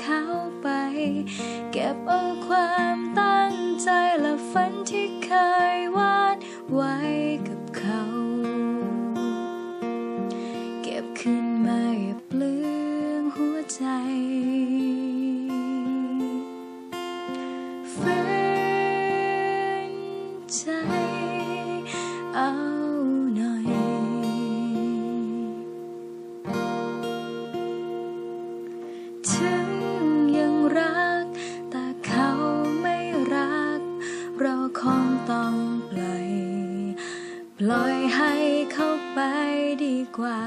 เขาไป เก็บเอาความตั้งใจและฝันที่เคยวาดไว้กับเขา เก็บขึ้นมาอย่าเปลืองหัวใจฝืนใจ ปล่อยให้เขาไปดีกว่า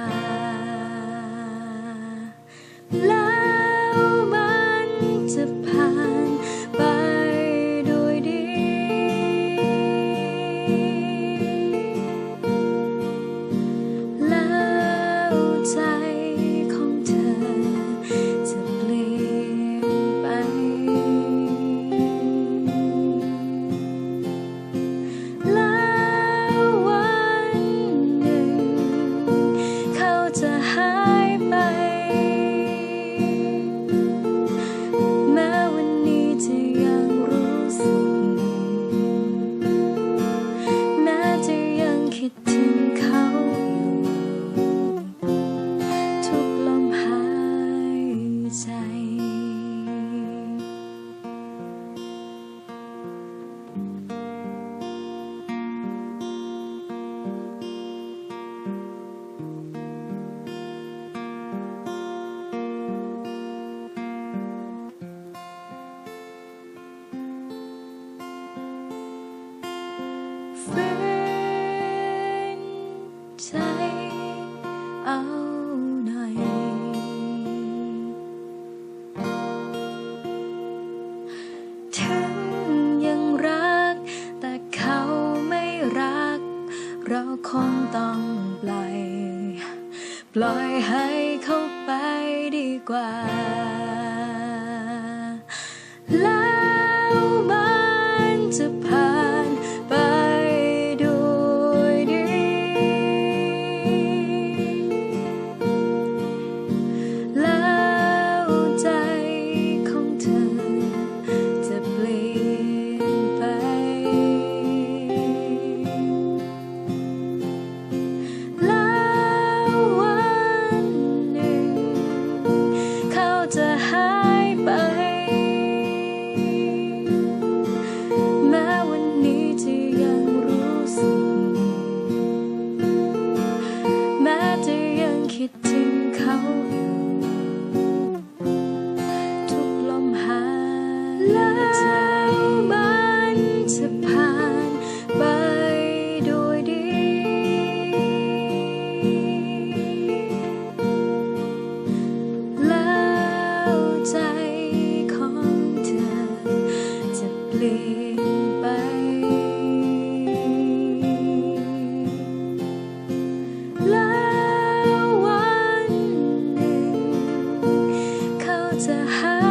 ให้เขาไปดีกว่า ไป แล้ววันหนึ่งเขาจะหา